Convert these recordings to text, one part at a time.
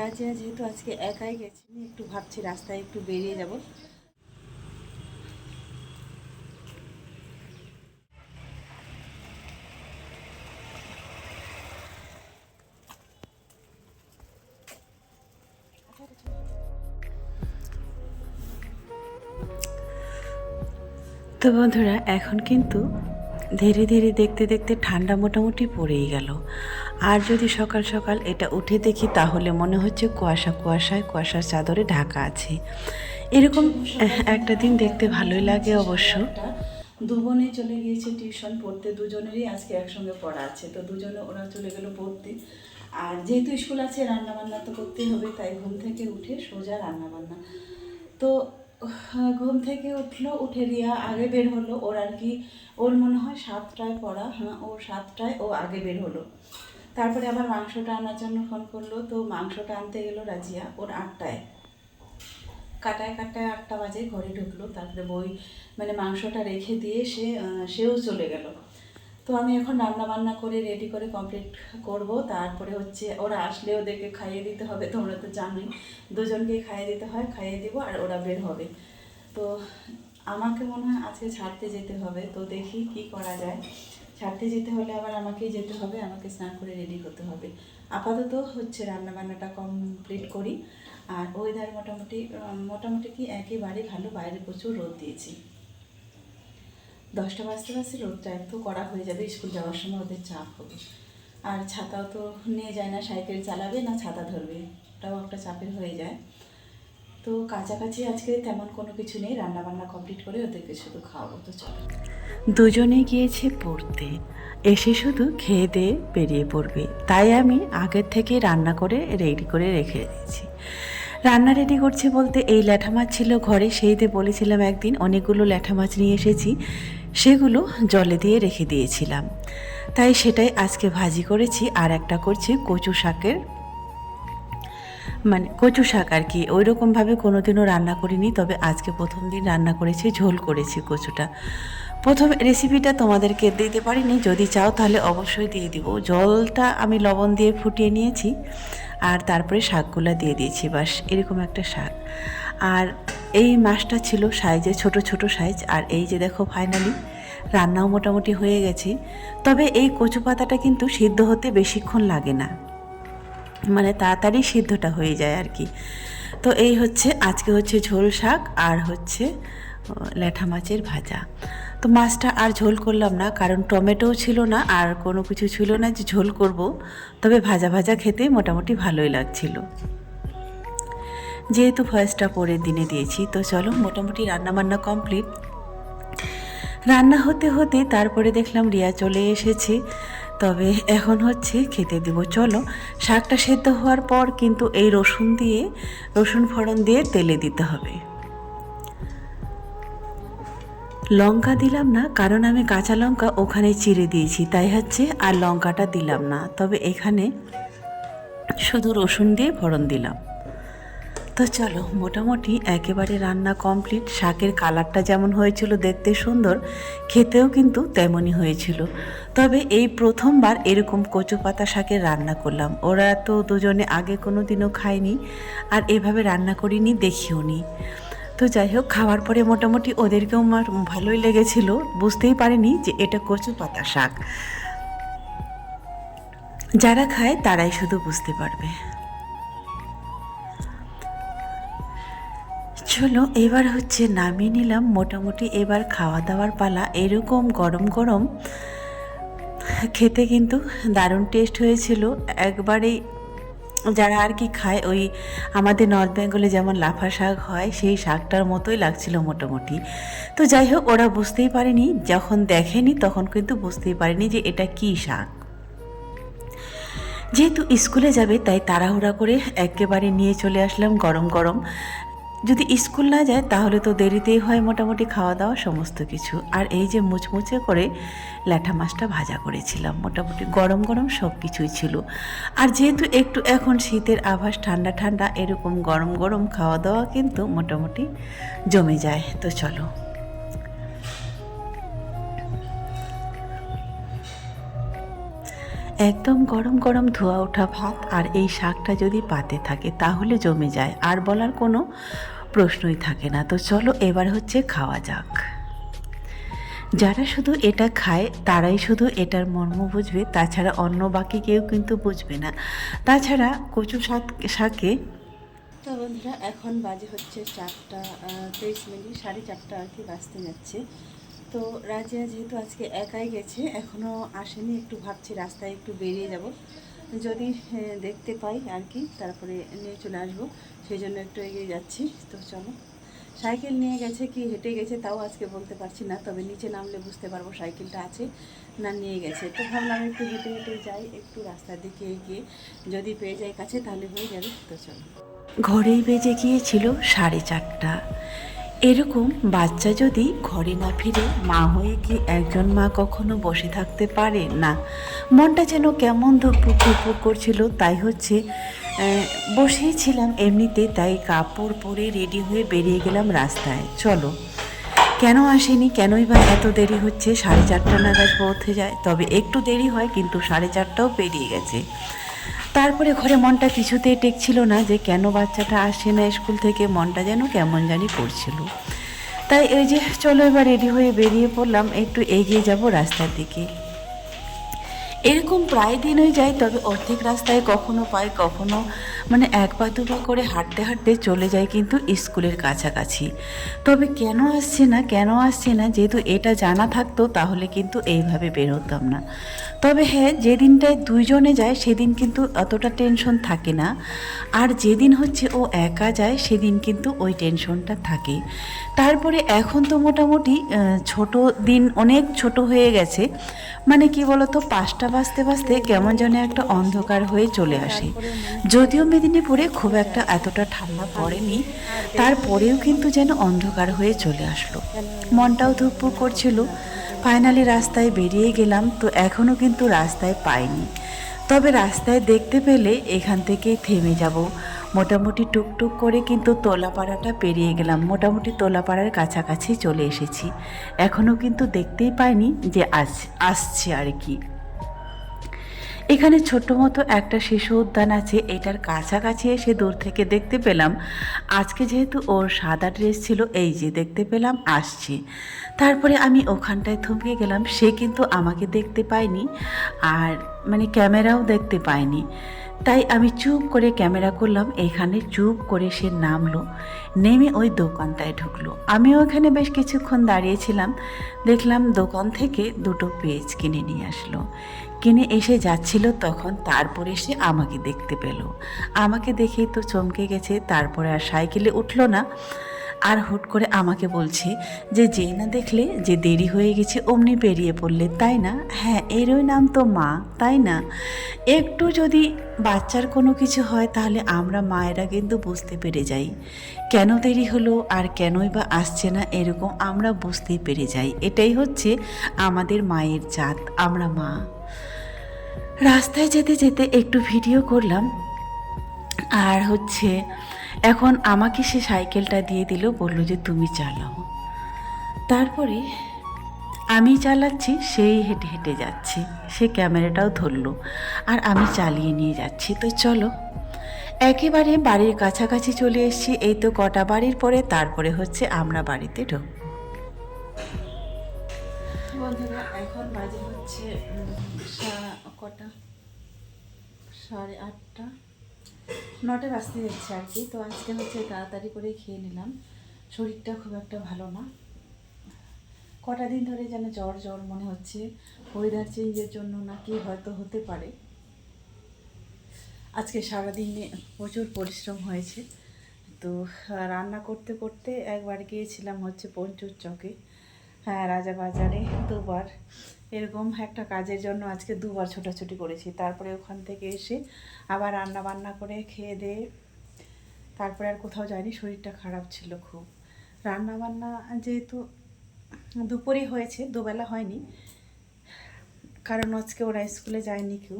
রাজিয়া যেহেতু আজকে একাই গেছি একটু ভাবছি রাস্তায় একটু বেরিয়ে যাব। তো বন্ধুরা, এখন কিন্তু ধীরে ধীরে দেখতে দেখতে ঠান্ডা মোটামুটি পড়েই গেল। আর যদি সকাল সকাল এটা উঠে দেখি, তাহলে মনে হচ্ছে কুয়াশা কুয়াশায় কুয়াশার চাদরে ঢাকা আছে। এরকম একটা দিন দেখতে ভালোই লাগে অবশ্য। দু বোনে চলে গিয়েছে টিউশন, পড়তে দুজনেরই আজকে একসঙ্গে পড়া আছে। তো দুজনে ওরা চলে গেল পড়তে। আর যেহেতু স্কুল আছে রান্না বান্না তো করতেই হবে, তাই ঘুম থেকে উঠে সোজা রান্না বান্না তো ঘুম থেকে উঠল, উঠে রিয়া আগে বের হলো। ওর আর কি, ওর মনে হয় সাতটায় পড়া হ্যাঁ ওর সাতটায় ও আগে বের হলো। তারপরে আবার মাংসটা আনার জন্য ফোন করল। তো মাংসটা আনতে গেলো রাজিয়া, ওর আটটায়। কাটায় কাটায় আটটা বাজে, ঘরে ঢুকলো। তারপরে বই মানে মাংসটা রেখে দিয়ে সে সেও চলে গেল। তো আমি এখন রান্না বান্না করে রেডি করে কমপ্লিট করব। তারপরে হচ্ছে ওরা আসলে ওদেরকে খাইয়ে দিতে হবে, তোমরা তো জানোই। দুজনকেই খাইয়ে দিতে হয়, খাইয়ে দিব আর ওরা বের হবে। তো আমাকে মনে হয় আজকে ছাড়তে যেতে হবে। তো দেখি কি করা যায়। ছাড়তে যেতে হলে আবার আমাকেই যেতে হবে, আমাকে স্নান করে রেডি হতে হবে। আপাতত হচ্ছে রান্না বান্নাটা কমপ্লিট করি। আর ওয়েদার মোটামুটি মোটামুটি কি একেবারে ভালো, বাইরে প্রচুর রোদ দিয়েছি। দশটা বাজতে বাজতে রোদটা তো করা হয়ে যাবে স্কুল যাওয়ার সময় ওদের চাপ হবে। আর ছাতাও তো নিয়ে যায় না সাইকেল চালাবে না, ছাতা ধরবে, ওটাও একটা চাপের হয়ে যায়। তো কাছাকাছি আজকে তেমন কোনো কিছু নেই রান্না বান্না কমপ্লিট করে ওদেরকে শুধু খাওয়াবো, তো চলো। দুজনে গিয়েছে পড়তে, এসে শুধু খেয়ে দিয়ে বেরিয়ে পড়বে। তাই আমি আগের থেকে রান্না করে রেডি করে রেখে দিয়েছি। রান্না রেডি করছি বলতে এই ল্যাঠা মাছ ছিল ঘরে সেইতে বলেছিলাম একদিন অনেকগুলো ল্যাঠা মাছ নিয়ে এসেছি, সেগুলো জলে দিয়ে রেখে দিয়েছিলাম। তাই সেটাই আজকে ভাজি করেছি, আর একটা করছি কচু শাকের মানে কচু শাক আর কি। ওই রকমভাবে কোনোদিনও রান্না করিনি, তবে আজকে প্রথম দিন রান্না করেছি, ঝোল করেছি কচুটা। প্রথম রেসিপিটা তোমাদেরকে দিতে পারিনি, যদি চাও তাহলে অবশ্যই দিয়ে দিব। জলটা আমি লবণ দিয়ে ফুটিয়ে নিয়েছি। আর তারপরে শাকগুলো দিয়ে দিয়েছি, বাস এরকম একটা শাক। আর এই মাছটা ছিল সাইজে ছোট ছোট সাইজ, আর এই যে দেখো ফাইনালি রান্নাও মোটামুটি হয়ে গেছে। তবে এই কচু পাতাটা কিন্তু সিদ্ধ হতে বেশিক্ষণ লাগে না। মানে তাড়াতাড়ি সিদ্ধটা হয়ে যায় আর কি। তো এই হচ্ছে, আজকে হচ্ছে ঝোল শাক, আর হচ্ছে ল্যাঠা মাছের ভাজা। তো মাছটা আর ঝোল করলাম না, কারণ টমেটোও ছিল না আর কোনো কিছু ছিল না যে ঝোল করব। তবে ভাজা ভাজা খেতে মোটামুটি ভালোই লাগছিল। যেহেতু ভয়েসটা পরের দিনে দিয়েছি, তো চলো মোটামুটি রান্নাবান্না কমপ্লিট। রান্না হতে হতে তারপরে দেখলাম রিয়া চলে এসেছে, তবে এখন হচ্ছে খেতে দিব। চলো, শাকটা সেদ্ধ হওয়ার পর কিন্তু এই রসুন দিয়ে, রসুন ফোড়ন দিয়ে তেলে দিতে হবে। লঙ্কা দিলাম না, কারণ আমি কাঁচা লঙ্কা ওখানে চিড়ে দিয়েছি, তাই হচ্ছে আর লঙ্কাটা দিলাম না। তবে এখানে শুধু রসুন দিয়ে ফোড়ন দিলাম। তো চলো, মোটামুটি একেবারে রান্না কমপ্লিট। শাকের কালারটা যেমন হয়েছিল দেখতে সুন্দর, খেতেও কিন্তু তেমনই হয়েছিল। তবে এই প্রথমবার এরকম কচু পাতা শাকের রান্না করলাম। ওরা তো দুজনে আগে কোনো দিনও খায়নি, আর এভাবে রান্না করিনি দেখিও নি তো যাই হোক, খাওয়ার পরে মোটামুটি ওদেরকেও আমার ভালোই লেগেছিল। বুঝতেই পারিনি যে এটা কচু পাতা শাক। যারা খায় তারাই শুধু বুঝতে পারবে। চলো, এবার হচ্ছে নামিয়ে নিলাম। মোটামুটি এবার খাওয়া দাওয়ার পালা এরকম গরম গরম। খেতে কিন্তু দারুণ টেস্ট হয়েছিল। একবারেই যারা আর কি খায়, ওই আমাদের নর্থ বেঙ্গলে যেমন লাফা শাক হয়, সেই শাকটার মতোই লাগছিল মোটামুটি। তো যাই হোক, ওরা বুঝতেই পারেনি। যখন দেখেনি, তখন কিন্তু বুঝতেই পারেনি যে এটা কি শাক। যেহেতু স্কুলে যাবে, তাই তাড়াহুড়া করে একেবারে নিয়ে চলে আসলাম গরম গরম। যদি স্কুল না যায়, তাহলে তো দেরিতেই হয় মোটামুটি খাওয়া দাওয়া সমস্ত কিছু। আর এই যে মুচমুচে করে ল্যাঠা মাছটা ভাজা করেছিলাম, মোটামুটি গরম গরম সব কিছুই ছিল। আর যেহেতু একটু এখন শীতের আভাস, ঠান্ডা ঠান্ডা, এরকম গরম গরম খাওয়া দাওয়া কিন্তু মোটামুটি জমে যায়। তো চলো। একদম গরম গরম ধোয়া ওঠা ভাত আর এই শাকটা যদি পাতে থাকে, তাহলে জমে যায়। আর বলার কোনো প্রশ্নই থাকে না। তো চলো এবার হচ্ছে খাওয়া যাক। যারা শুধু এটা খায়, তারাই শুধু এটার মর্ম বুঝবে। তাছাড়া অন্য বাকি কেউ কিন্তু বুঝবে না। তাছাড়া কচু শাক, শাকে তো বন্ধুরা, এখন বাজে হচ্ছে চারটা তেইশ মিনিট, সাড়ে চারটা আর কি বাঁচতে যাচ্ছে। তো রাজিয়া যেহেতু আজকে একাই গেছে এখনও আসেনি, একটু ভাবছি রাস্তায় একটু বেরিয়ে যাব। যদি দেখতে পাই আর কি তারপরে নিয়ে চলে আসব। সেই জন্য একটু এগিয়ে যাচ্ছি। তো চলো। সাইকেল নিয়ে গেছে কি, হেঁটে গেছে তাও আজকে বলতে পারছি না, তবে নিচে নামলে বুঝতে পারব সাইকেলটা আছে না নিয়ে গেছে। তো ভাবলাম একটু হেঁটে হেঁটে যাই, একটু রাস্তার দিকে এগিয়ে। যদি পেয়ে যাই কাছে তাহলে হয়ে যাবে। তো চলো। ঘরেই বেজে গিয়েছিল সাড়ে চারটা। এরকম বাচ্চা যদি ঘরে না ফিরে, মা হয়ে কি একজন মা কখনো বসে থাকতে পারে? না। মনটা যেন কেমন ধুকপুক ধুকপুক করছিল, তাই হচ্ছে বসেই ছিলাম এমনিতে, তাই কাপড় পরে রেডি হয়ে বেরিয়ে গেলাম রাস্তায়। চলো। কেন আসেনি? কেনই বা এত দেরি হচ্ছে? সাড়ে চারটা নাগাদ পৌঁছে যায়। তবে একটু দেরি হয়, কিন্তু সাড়ে চারটাও পেরিয়ে গেছে। তারপরে ঘরে মনটা কিছুতেই টেকছিল না যে কেন বাচ্চাটা আসে না স্কুল থেকে, মনটা যেন কেমন জানি করছিল। তাই এই যে চলো এবার রেডি হয়ে বেরিয়ে পড়লাম, একটু এগিয়ে যাব রাস্তার দিকে। এরকম প্রায় দিনই যাই, তবে অর্ধেক রাস্তায় কখনো পাই, কখনো মানে এক পা দু করে হাঁটতে হাঁটতে চলে যায় কিন্তু স্কুলের কাছাকাছি। তবে কেন আসছে না, কেন আসছে না, যেহেতু এটা জানা থাকতো, তাহলে কিন্তু এইভাবে বেরোতাম না। তবে হ্যাঁ যেদিনটায় দুইজনে যায় সেদিন কিন্তু অতটা টেনশন থাকে না। আর যেদিন হচ্ছে ও একা যায়, সেদিন কিন্তু ওই টেনশনটা থাকে। তারপরে এখন তো মোটামুটি ছোট দিন অনেক ছোট হয়ে গেছে। মানে কি বলতো, পাঁচটা বাজতে বাজতে কেমন যেন একটা অন্ধকার হয়ে চলে আসে। যদিও মেদিনীপুরে খুব একটা এতটা ঠান্ডা পড়েনি, তারপরেও কিন্তু যেন অন্ধকার হয়ে চলে আসলো। মনটাও ধুকপুক করছিল। ফাইনালি রাস্তায় বেরিয়ে গেলাম তো এখনও কিন্তু রাস্তায় পাইনি। তবে রাস্তায় দেখতে পেলে এখান থেকেই থেমে যাব। মোটামুটি টুকটুক করে কিন্তু তোলাপাড়াটা পেরিয়ে গেলাম। মোটামুটি তোলাপাড়ার কাছাকাছি চলে এসেছি। এখনও কিন্তু দেখতেই পাইনি যে আস আসছে আর কি। এখানে ছোট্ট মতো একটা শিশু উদ্যান আছে, এটার কাছাকাছি এসে দূর থেকে দেখতে পেলাম। আজকে যেহেতু ওর সাদা ড্রেস ছিল, এই যে দেখতে পেলাম, আসছে। তারপরে আমি ওখানটায় থমকে গেলাম, সে কিন্তু আমাকে দেখতে পায়নি আর মানে ক্যামেরাও দেখতে পায়নি। তাই আমি চুপ করে ক্যামেরা করলাম, এখানে চুপ করে সে নামলো, নেমে ওই দোকানটায় ঢুকলো। আমিও ওখানে বেশ কিছুক্ষণ দাঁড়িয়েছিলাম, দেখলাম দোকান থেকে দুটো পেজ কিনে নিয়ে আসলো। কিনে এসে যাচ্ছিল তখন, তারপরে সে আমাকে দেখতে পেল। আমাকে দেখেই তো চমকে গেছে, তারপরে আর সাইকেলে উঠল না। আর হুট করে আমাকে বলছে যে যে না দেখলে যে দেরি হয়ে গেছে, অমনি বেরিয়ে পড়লে, তাই না? হ্যাঁ এরই নাম তো মা, তাই না? একটু যদি বাচ্চার কোনো কিছু হয়, তাহলে আমরা মায়েরা কিন্তু বুঝতে পেরে যাই। কেন দেরি হলো আর কেনই বা আসছে না, এরকম আমরা বুঝতেই পেরে যাই। এটাই হচ্ছে আমাদের মায়ের জাত, আমরা মা। রাস্তায় যেতে যেতে একটু ভিডিও করলাম। আর হচ্ছে, এখন আমাকে সে সাইকেলটা দিয়ে দিল, বলল যে তুমি চালাও। তারপরে আমি চালাচ্ছি, সেই হেঁটে হেঁটে যাচ্ছে। সে ক্যামেরাটাও ধরলো, আর আমি চালিয়ে নিয়ে যাচ্ছি। তো চলো, একেবারে বাড়ির কাছাকাছি চলে এসেছি। এই তো কটা বাড়ির পরে, তারপরে হচ্ছে আমরা বাড়িতে ঢুকবো। বন্ধুরা এখন বাজে হচ্ছে কটা? সাড়ে আটটা? নটা বাজতে যাচ্ছে আর কি, তো আজকে হচ্ছে তাড়াতাড়ি করে খেয়ে নিলাম। শরীরটা খুব একটা ভালো না। কটা দিন ধরে যেন জ্বর জ্বর মনে হচ্ছে ওয়েদার চেঞ্জের জন্য নাকি হয়তো হতে পারে। আজকে সারাদিনে প্রচুর পরিশ্রম হয়েছে। তো রান্না করতে করতে একবার গিয়েছিলাম হচ্ছে পঞ্চুর চকে। হ্যাঁ রাজা বাজারে দুবার। এরকম একটা কাজের জন্য আজকে দুবার ছোটাছুটি করেছি। তারপরে ওখান থেকে এসে আবার রান্না বান্না করে খেয়ে দিয়ে তারপরে আর কোথাও যায়নি, শরীরটা খারাপ ছিল খুব। রান্না বান্না যেহেতু দুপুরই হয়েছে, দুবেলা হয়নি, কারণ আজকে ওরা স্কুলে যায়নি কেউ।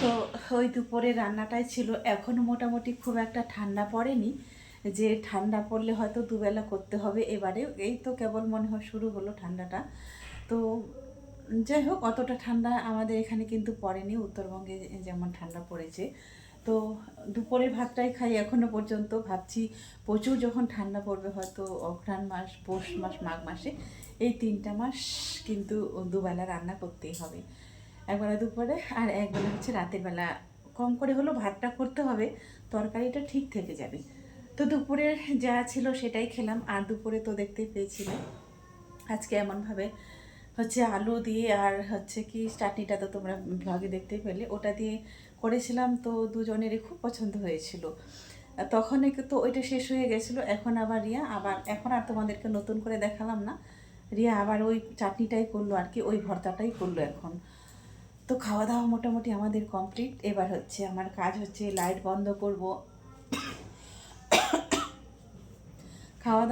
তো ওই দুপুরে রান্নাটাই ছিল। এখনও মোটামুটি খুব একটা ঠান্ডা পড়েনি। যে ঠান্ডা পড়লে হয়তো দুবেলা করতে হবে এবারে। এই তো কেবল মনে হয় শুরু হলো ঠান্ডাটা। তো যাই হোক, অতটা ঠান্ডা আমাদের এখানে কিন্তু পড়েনি। উত্তরবঙ্গে যেমন ঠান্ডা পড়েছে। তো দুপুরের ভাতটাই খাই এখনও পর্যন্ত। ভাবছি প্রচুর যখন ঠান্ডা পড়বে হয়তো অঘ্রাণ মাস, পৌষ মাস, মাঘ মাসে, এই তিনটা মাস কিন্তু দুবেলা রান্না করতেই হবে। একবেলা দুপুরে আর একবেলা হচ্ছে রাতের বেলা। কম করে হলেও ভাতটা করতে হবে, তরকারিটা ঠিক থেকে যাবে। তো দুপুরের যা ছিল সেটাই খেলাম। আর দুপুরে তো দেখতেই পেয়েছিলে। আজকে এমনভাবে হচ্ছে আলু দিয়ে আর হচ্ছে কি চাটনিটা তো তোমরা ব্লগে দেখতেই পেলে। ওটা দিয়ে করেছিলাম তো দুজনেরই খুব পছন্দ হয়েছিল। তখন তো ওইটা শেষ হয়ে গেছিল। এখন আবার রিয়া আবার এখন আর তোমাদেরকে নতুন করে দেখালাম না। রিয়া আবার ওই চাটনিটাই করল আর কি, ওই ভর্তাটাই করল এখন। তো খাওয়া দাওয়া মোটামুটি আমাদের কমপ্লিট এবার হচ্ছে আমার কাজ হচ্ছে লাইট বন্ধ করব। খাওয়া দাওয়া